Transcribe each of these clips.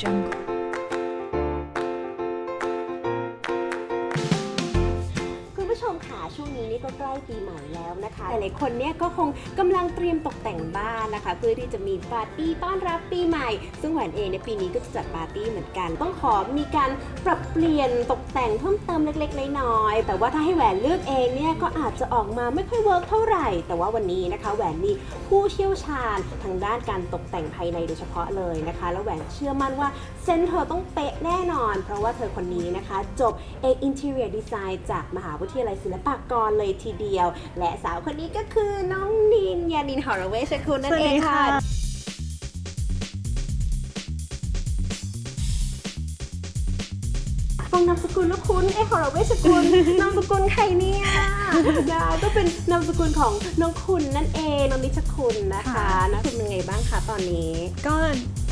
Jungle. คุณผู้ชมค่ะช่วงนี้นี่ก็ใกล้ปีใหม่แล้วนะคะหลายๆคนเนี่ยก็คงกำลังเตรียมตกแต่งบ้านนะคะ เพื่อที่จะมีปาร์ตี้ต้อนรับปีใหม่ ซึ่งแหวนเองในปีนี้ก็จะจัดปาร์ตี้เหมือนกัน ต้องขอมีการปรับเปลี่ยนตกแต่งเพิ่มเติมเล็กๆน้อยๆแต่ว่าถ้าให้แหวนเลือกเองเนี่ยก็อาจจะออกมาไม่ค่อยเวิร์กเท่าไหร่ แต่ว่าวันนี้นะคะแหวนมีผู้เชี่ยวชาญทางด้านการตกแต่งภายในโดยเฉพาะเลยนะคะ แล้วแหวนเชื่อมั่นว่าเส้นเธอต้องเป๊ะแน่นอน เพราะว่าเธอคนนี้นะคะ จบเอก Interior Design จากมหาวิทยาลัยศิลปากรเลยทีเดียว และสาวคนนี้ก็คือน้องนินยานินหอระเวชคุณนั่นเองค่ะ งนามสกุลแล้วคุ้นเอ้หอระเวชกุลนามสกุลใครเนี่ยดาวก็เป็นนามสกุลของน้องคุณนั่นเองน้องนิชคุณนะคะค่ะนะคุณเป็นไงบ้างคะตอนนี้ ก็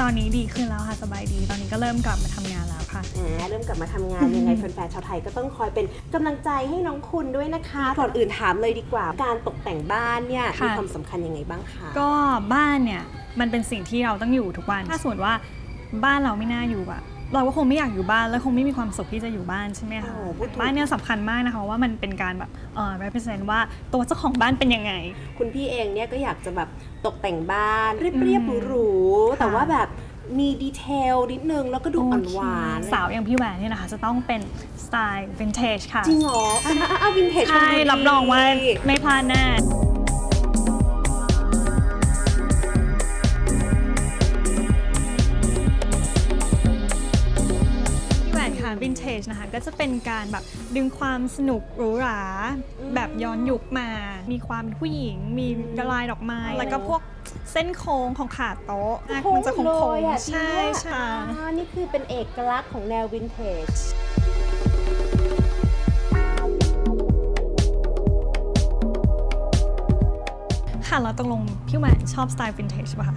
ตอนนี้ดีขึ้นแล้วค่ะสบายดี ตอนนี้ก็เริ่มกลับมาทำงานแล้วค่ะอ่าเริ่มกลับมาทำงานยังไงแฟนๆชาวไทยก็ต้องคอยเป็นกำลังใจให้น้องคุณด้วยนะคะก่อนอื่นถามเลยดีกว่า การตกแต่งบ้านเนี่ยค่ะมีความสำคัญยังไงบ้างคะก็บ้านเนี่ยมันเป็นสิ่งที่เราต้องอยู่ทุกวัน ถ้าสมมติว่าบ้านเราไม่น่าอยู่อะ เราก็คงไม่อยากอยู่บ้านแล้วคงไม่มีความสุขที่จะอยู่บ้านใช่ไหมคะโอ้พูดถูกบ้านเนี่ยสำคัญมากนะคะว่ามันเป็นการแบบเอ่อ represent ว่าตัวเจ้าของบ้านเป็นยังไง คุณพี่เองเนี่ยก็อยากจะแบบตกแต่งบ้านเรียบอืมๆหรูๆค่ะแต่ว่าแบบมีดีเทลนิดนึง แล้วก็ดูอ่อนหวาน สาวอย่างพี่แหวนเนี่ยนะคะ จะต้องเป็นสไตล์ vintage ค่ะ จริงเหรออะอะอะวินเทจใช่ รับรองว่าไม่พลาดแน่ พี่แหวนค่ะวินเทจนะคะก็จะเป็นการแบบดึงความสนุกหรูหราแบบย้อนยุคมา มีความเป็นผู้หญิง มีลายดอกไม้ แล้วก็พวกเส้นโค้งของขาโต๊ะมันจะโค้เลงยอะๆใช่จริงใช่ด้วยอ่านี่คือเป็นเอกลักษณ์ของแนววินเทจค่ะแล้วตกลงพี่แหวนชอบสไตล์วินเทจป่ะคะ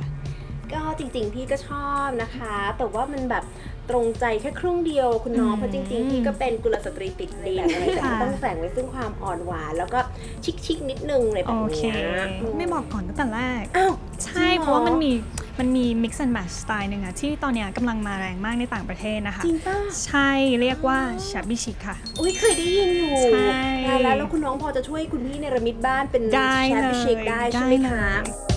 ก็จริงๆ พี่ก็ชอบนะคะ แต่ว่ามันแบบ ตรงใจแค่ครึ่งเดียวคุณน้องอืมเพราะจริงๆพี่ก็เป็นกุลสตรีติดดินอะไรแต่ก็ค่ะต้องแฝงไว้ซึ่งความอ่อนหวานแล้วก็ชิคๆนิดนึงเลยแบโอบเคเนี้ยไม่บอกก่อนตั้งแต่แรกอ้าวใช่จริงเหรอเพราะว่ามันมีมันมี mix and match สไตล์หนึ่งอะที่ตอนเนี้ยกำลังมาแรงมากในต่างประเทศนะคะ จริงป่ะ ใช่เรียกว่า shabby chic ค่ะ อุ้ยเคยได้ยินอยู่ ใช่ได้แล้วแล้วคุณน้องพอจะช่วยคุณพี่เนรมิตบ้านเป็นได้แชมเลป์ยเชคได้ใช่ไหมเลคะ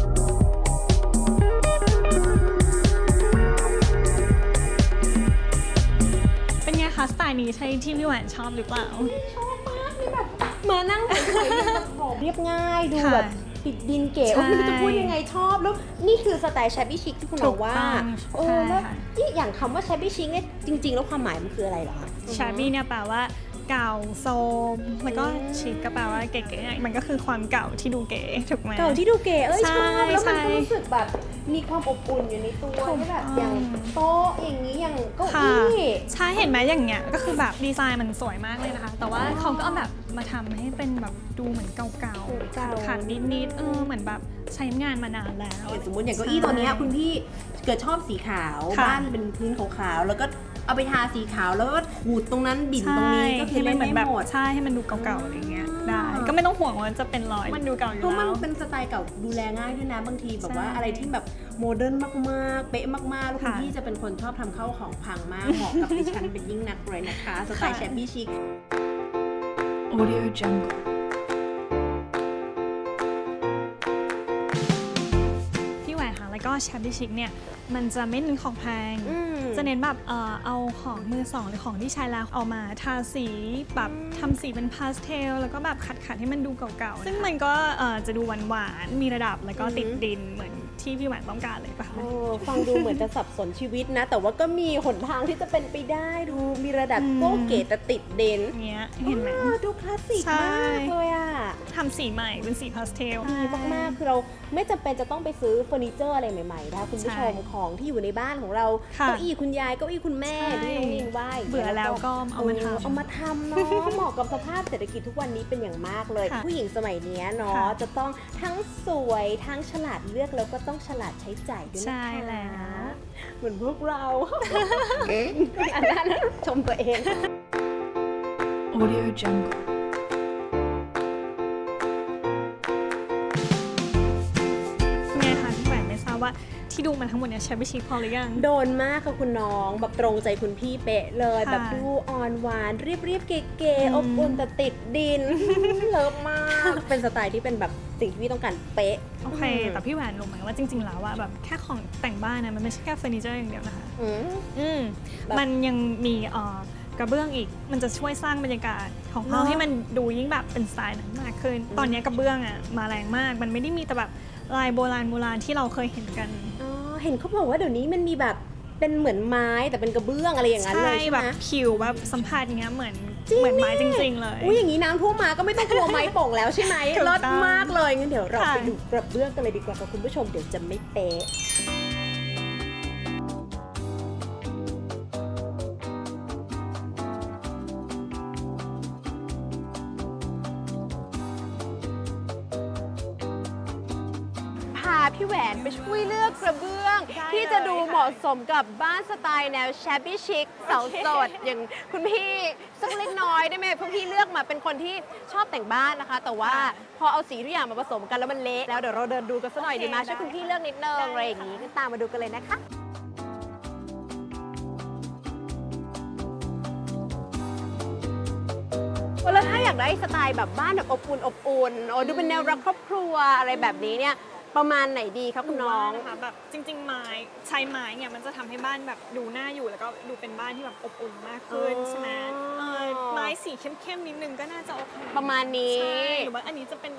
สไตล์นี้ใช่ที่พี่แหวนชอบหรือเปล่า ชอบมากนี่แบบมานั่งสวยๆแบบหอมเรียบง่ายดูค่ะแบบติดดินเก๋ใช่โอ้ไม่รู้จะพูดยังไงชอบแล้วนี่คือสไตล์แชบบี้ชิคที่คุณบอกว่าถูกต้องโอ้ใช่แล้วค่ะ นี่อย่างคำว่าแชบบี้ชิคเนี่ยจริง ๆ แล้วความหมายมันคืออะไรเหรอคะ shabby เนี่ยแปลว่า เก่าโซม แล้วก็อืมชิคก็แปลว่าเก๋ๆมันก็คือความเก่าที่ดูเก๋ถูกไหมเก่าที่ดูเก๋เอ้ยใช่ชอบแล้วมันใช่ก็รู้สึกแบบมีความอบอุ่นอยู่ในตัวถูกที่แบบต้องอย่างโต๊ะอย่างนี้อย่างเก้าค่ะอี้ใช่เห็นไหมอย่างเงี้ยก็คือแบบดีไซน์มันสวยมากเลยนะคะ แต่ว่าเขาก็เอาแบบมาทำให้เป็นแบบดูเหมือนเก่าๆเก่าๆขาดๆนิดๆเออเหมือนแบบใช้งานมานานแล้วอย่างสมมติอย่างเก้าอี้ตัวเนี้ยคุณพี่เกิดชอบสีขาวค่ะบ้านเป็นพื้นขาวๆแล้วก็ เอาไปทาสีขาวแล้วก็ขูดตรงนั้นบิ่นตรงนี้ก็คือให้มัเล่นนเหมือนไม่แบบหมดใช่ให้มันดูเก่าๆอะไรเงี้ยได้อ่าก็ไม่ต้องห่วงว่าจะเป็นรอยมันดูเก่าอยู่เพราะมันแล้วเป็นสไตล์เก่าดูแลง่ายด้วยนะบางทีแบบว่าใช่อะไรที่แบบโมเดิร์นมากๆ เป๊ะมากๆ แล้วคุณค่ะพี่จะเป็นคนชอบทำเข้าวของพังมากเหมาะกับดิฉันเป็นยิ่งนักเลยนะคะสไตล์ค่ะแชบบี้ชิค Audio Jungle. พี่แหวนค่ะแล้วก็แชบบี้ชิคเนี่ยมันจะไม่เน้นของแพง จะเน้นแบบเอ่อเอาของมือสองหรือของที่ใช้แล้วเอามาทาสีแบบทำสีเป็นพาสเทลแล้วก็แบบขัดขัดๆให้มันดูเก่าๆ ซึ่งมันก็เอ่อจะดูหวานๆมีระดับแล้วก็ติดดินเหมือน ที่พี่แหวนต้องการเลยป่ะคะโอ้ฟังดูเหมือนจะสับสนชีวิตนะ แต่ว่าก็มีหนทางที่จะเป็นไปได้ดูมีระดับอืมโก้เก๋แต่ติดเด่นเงี้ยเห็นไหมอ่าดูคลาสสิกใช่มากเลยอะทำสีใหม่เป็นสีพาสเทลดีมากๆคือเราไม่จำเป็นจะต้องไปซื้อเฟอร์นิเจอร์อะไรใหม่ๆนะคะคุณผู้ชมใช่ของที่อยู่ในบ้านของเราค่ะเก้าอี้คุณยายเก้าอี้คุณแม่ใช่ที่น้องนินไหว้เบื่อแล้วก็เอามาทำเอามาทำเนาะเหมาะกับสภาพเศรษฐกิจทุกวันนี้เป็นอย่างมากเลยค่ะผู้หญิงสมัยเนี้ยเนาะค่ะจะต้องทั้งสวยทั้งฉลาดเลือกแล้วก็ต้องฉลาดใช้จ่ายด้วยนะคะใช่แล้วเหมือนพวกเราอันนั้นชมตัวเอง Audio Jungle. ไงคะพี่แหวนไม่ทราบว่าที่ดูมาทั้งหมดเนี่ยแชมปี้ชิคพอหรือยัง โดนมากค่ะคุณน้องแบบตรงใจคุณพี่เป๊ะเลยค่ะแบบดูอ่อนหวานเรียบเรียบๆเก๋อืมๆอบอุ่นแต่ติดดินเลิฟมาก เป็นสไตล์ที่เป็นแบบสิ่งที่พี่ต้องการเป๊ะ โอเค แต่พี่แหวนรู้ไหมว่าจริง ๆ แล้วว่าแบบแค่ของแต่งบ้านนะมันไม่ใช่แค่เฟอร์นิเจอร์อย่างเดียวนะคะอืมอืมแบบมันยังมีเอ่อกระเบื้องอีกมันจะช่วยสร้างบรรยากาศของห้องเนอะให้มันดูยิ่งแบบเป็นสไตล์นั้นมากขึ้น ตอนนี้กระเบื้องอะมาแรงมาก มันไม่ได้มีแต่แบบลายโบราณโบราณที่เราเคยเห็นกัน อ๋อ เห็นเขาบอกว่าเดี๋ยวนี้มันมีแบบ เป็นเหมือนไม้แต่เป็นกระเบื้องอะไรอย่างนั้นเลยใช่แบไหมบผิวแบบสัมผัสอย่างเงี้ยเหมือนจริงเหมือนไม้เนี่ยจริง ๆ เลยอุ้ยอย่างนี้น้ำท่วมมาก็ไม่ต้องกลัวไม้โป่งแล้วใช่ไหมถูกเลิศต้องมากเลยงั้นเดี๋ยวเราค่ะไปดูกระเบื้องกันเลยดีกว่าค่ะคุณผู้ชมเดี๋ยวจะไม่เป๊ะ ไปช่วยเลือกกระเบื้องได้ที่จะดูเลยค่ะเหมาะสมกับบ้านสไตล์แนวแชบบี้ชิคสาวโสดอย่างคุณพี่สักเล็กน้อยได้ไหมเพราะพี่เลือกมาเป็นคนที่ชอบแต่งบ้านนะคะ แต่ว่าพอเอาสีทุกอย่างมาผสมกันแล้วมันเละแล้วเดี๋ยวเราเดินดูกันสักหน่อยดีไหมช่วยคุณพี่เลือกนิดนึงอะไรอย่างนี้ก็ตามมาดูกันเลยนะคะแล้วถ้าอยากได้สไตล์แบบบ้านแบบอบอุ่นอบอุ่นโอ้ดูเป็นแนวรักครอบครัวอะไรแบบนี้เนี่ย ประมาณไหนดีคะคุณน้องหว่านะคะแบบจริง ๆ ไม้ใช้ไม้เนี่ยมันจะทำให้บ้านแบบดูน่าอยู่แล้วก็ดูเป็นบ้านที่แบบอบอุ่นมากขึ้นอ๋อ ใช่ไหมเออไม้สีเข้มๆนิดนึงก็น่าจะโอเคประมาณนี้ ใช่หรือว่าอันนี้จะเป็น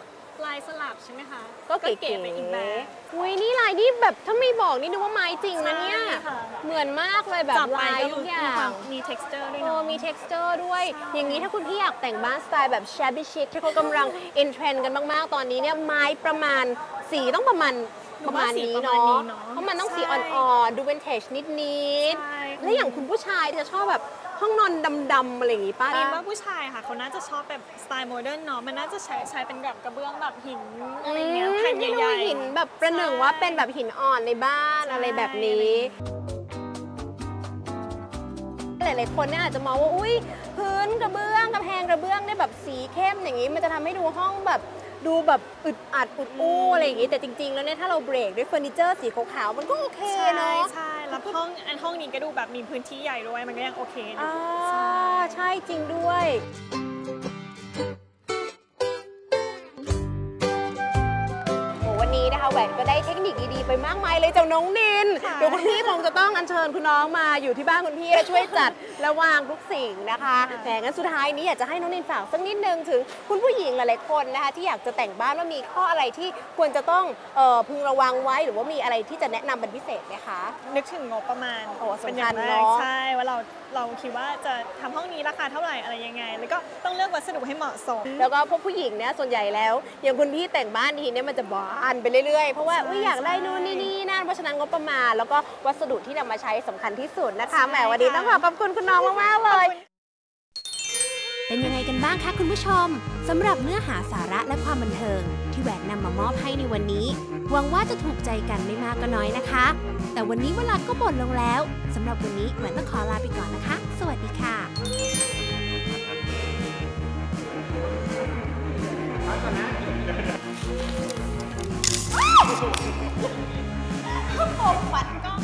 ลายสลับใช่ไหมคะก็เก๋ไปอีกแบบอุ้ยนี่ลายนี่แบบถ้าไม่บอกนี่นึกว่าไม้จริงนะเนี่ย ใช่ค่ะเหมือนมากเลยแบบจับไปลายก็ทุรู้กอย่ามีควงมมี texture ด้วยโอ้เนาะมี texture ด้วย ใช่ อย่างนี้ถ้าคุณพี่อยากแต่งบ้านสไตล์แบบ shabby chic ที่เขากำลัง in trend กันมาก ๆ ตอนนี้เนี่ยไม้ประมาณ สีต้องประมาณประมาณนี้เนาะเพราะมันต้องสีอ่อนๆดู vintage นิดใช่ๆแล้วอย่างคุณผู้ชายจะชอบแบบห้องนอนดำๆอะไรอย่างงี้ป้าเรียนว่าผู้ชายค่ะเขาน่าจะชอบแบบสไตล์โมเดิร์นเนาะมันน่าจะใช้ใช้เป็นแบบกระเบื้องแบบหินอะไรเงี้ยแผ่นใหญ่ๆหินแบบประหนึ่งว่าเป็นแบบหินอ่อนในบ้านใช่อะไรแบบนี้หลายๆคนเนี่ยอาจจะมองว่าอุ้ยพื้นกระเบื้องกระแพงกระเบื้องเนี่ยแบบสีเข้มอย่างนี้ มันจะทำให้ดูห้องแบบ ดูแบบอึดอัดอุดอู้อะไรอย่างนี้แต่จริง ๆ แล้วเนี่ยถ้าเราเบรกด้วยเฟอร์นิเจอร์สีขาวๆมันก็โอเคใช่เนาะใช่แล้วห้องอันห้องนี้ก็ดูแบบมีพื้นที่ใหญ่ด้วยมันก็ยังโอเคอยู่อ่าใช่ใช่จริงด้วย นนี้นะคะแหวนก็ได้เทคนิคดีๆไปมากมายเลยจากน้องนินค่ะเดี๋ยวคุณพี่คงจะต้องอัญเชิญคุณน้องมาอยู่ที่บ้านคุณพี่และช่วยจัดและวางทุกสิ่งนะคะแต่งั้นสุดท้ายนี้อยากจะให้น้องนินฝากสักนิดนึงถึงคุณผู้หญิงหลายๆคนนะคะที่อยากจะแต่งบ้านว่ามีข้ออะไรที่ควรจะต้องเอ่อพึงระวังไว้หรือว่ามีอะไรที่จะแนะนำเป็นพิเศษไหมคะ นึกถึงงบประมาณโอ้สำคัญเป็นอย่างแรเนกอะใช่ว่าเราเราคิดว่าจะทำห้องนี้ราคาเท่าไหร่อะไรยังไง แล้วก็ต้องเลือกวัสดุให้เหมาะสม แล้วก็พวกผู้หญิงเนี่ยส่วนใหญ่แล้วอย่างคุณพี่แต่งบ้านทีเนี่ยมันจะบานไปเรื่อยๆ เพราะว่าใช่อุ๊ยอยากได้นู่นนี่นี่นั่นเพราะฉะนั้นงบประมาณ แล้วก็วัสดุที่นำมาใช้สำคัญที่สุดนะคะแหมวันนี้ต้องขอขอบคุณคุณน้องมากๆเลยเป็นยังไงกันบ้างคะคุณผู้ชมสำหรับเนื้อหาสาระและความบันเทิง ที่แหวนนำมามอบให้ในวันนี้หวังว่าจะถูกใจกันไม่มากก็น้อยนะคะ แต่วันนี้เวลาก็หมดลงแล้วสำหรับวันนี้แหวนต้องขอลาไปก่อนนะคะ สวัสดีค่ะ ผมฝันก็